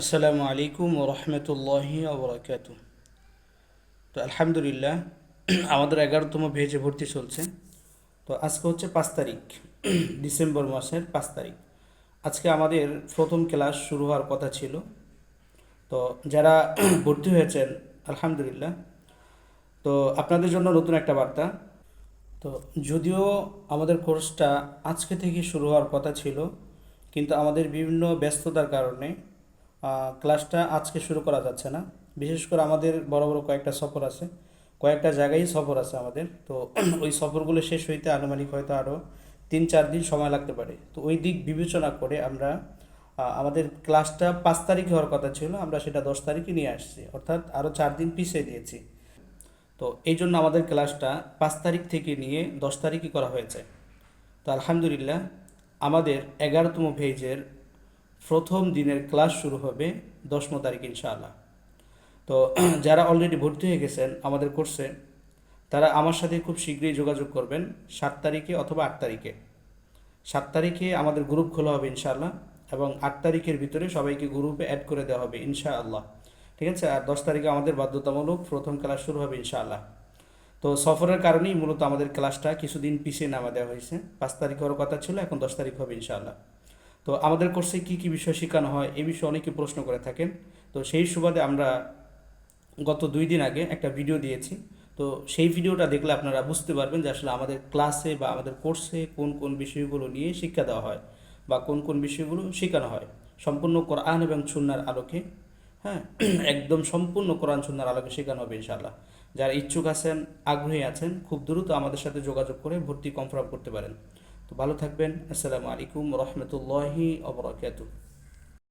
আসসালামু আলাইকুম ও রহমতুল্লাহি আবরাকাতু তো আলহামদুলিল্লাহ, আমাদের এগারোতম ভেজে ভর্তি চলছে। তো আজকে হচ্ছে পাঁচ তারিখ, ডিসেম্বর মাসের পাঁচ তারিখ। আজকে আমাদের প্রথম ক্লাস শুরু হওয়ার কথা ছিল। তো যারা ভর্তি হয়েছেন, আলহামদুলিল্লাহ। তো আপনাদের জন্য নতুন একটা বার্তা। তো যদিও আমাদের কোর্সটা আজকে থেকে শুরু হওয়ার কথা ছিল, কিন্তু আমাদের বিভিন্ন ব্যস্ততার কারণে ক্লাসটা আজকে শুরু করা যাচ্ছে না। বিশেষ করে আমাদের বড় বড় কয়েকটা সফর আছে। কয়েকটা জায়গায় সফর আছে আমাদের। তো ওই সফরগুলো শেষ হইতে আনুমানিক হয়তো আরও তিন চার দিন সময় লাগতে পারে। তো ওই দিক বিবেচনা করে আমরা আমাদের ক্লাসটা পাঁচ তারিখে হওয়ার কথা ছিল। আমরা সেটা দশ তারিখে নিয়ে আসছি। অর্থাৎ আরও চার দিন পিছিয়ে দিয়েছি। তো এই জন্য আমাদের ক্লাসটা পাঁচ তারিখ থেকে নিয়ে দশ তারিখই করা হয়েছে। তো আলহামদুলিল্লাহ, আমাদের এগারোতম পেজের প্রথম দিনের ক্লাস শুরু হবে দশম তারিখ ইনশাআল্লাহ। তো যারা অলরেডি ভর্তি হয়ে গেছেন আমাদের কোর্সে তারা আমার সাথে খুব শীঘ্রই যোগাযোগ করবেন, সাত তারিখে অথবা আট তারিখে। সাত তারিখে আমাদের গ্রুপ খোলা হবে ইনশাআল্লাহ এবং আট তারিখের ভিতরে সবাইকে গ্রুপে অ্যাড করে দেওয়া হবে ইনশাআল্লাহ। ঠিক আছে? আর দশ তারিখে আমাদের বাধ্যতামূলক প্রথম ক্লাস শুরু হবে ইনশাআল্লাহ। তো সফরের কারণেই মূলত আমাদের ক্লাসটা কিছুদিন পিছিয়ে নামা দেওয়া হয়েছে। পাঁচ তারিখ হওয়ার কথা ছিল, এখন দশ তারিখ হবে ইনশাআল্লাহ। তো আমাদের কোর্সে কী কী বিষয় শেখানো হয় এ বিষয়ে অনেকে প্রশ্ন করে থাকেন। তো সেই সুবাদে আমরা গত দুই দিন আগে একটা ভিডিও দিয়েছি। তো সেই ভিডিওটা দেখলে আপনারা বুঝতে পারবেন যে আসলে আমাদের ক্লাসে বা আমাদের কোর্সে কোন কোন বিষয়গুলো নিয়ে শিক্ষা দেওয়া হয় বা কোন কোন বিষয়গুলো শেখানো হয়। সম্পূর্ণ কোরআন এবং সুন্নার আলোকে হ্যাঁ? একদম সম্পূর্ণ কোরআন, সুন্নার আলোকে শেখানো হবে ইনশাআল্লাহ। যারা ইচ্ছুক আছেন, আগ্রহী আছেন, খুব দ্রুত আমাদের সাথে যোগাযোগ করে ভর্তি কনফার্ম করতে পারেন। তো ভালো থাকবেন। আসসালামু আলাইকুম রহমতুল্লাহি অবরাকাতুহ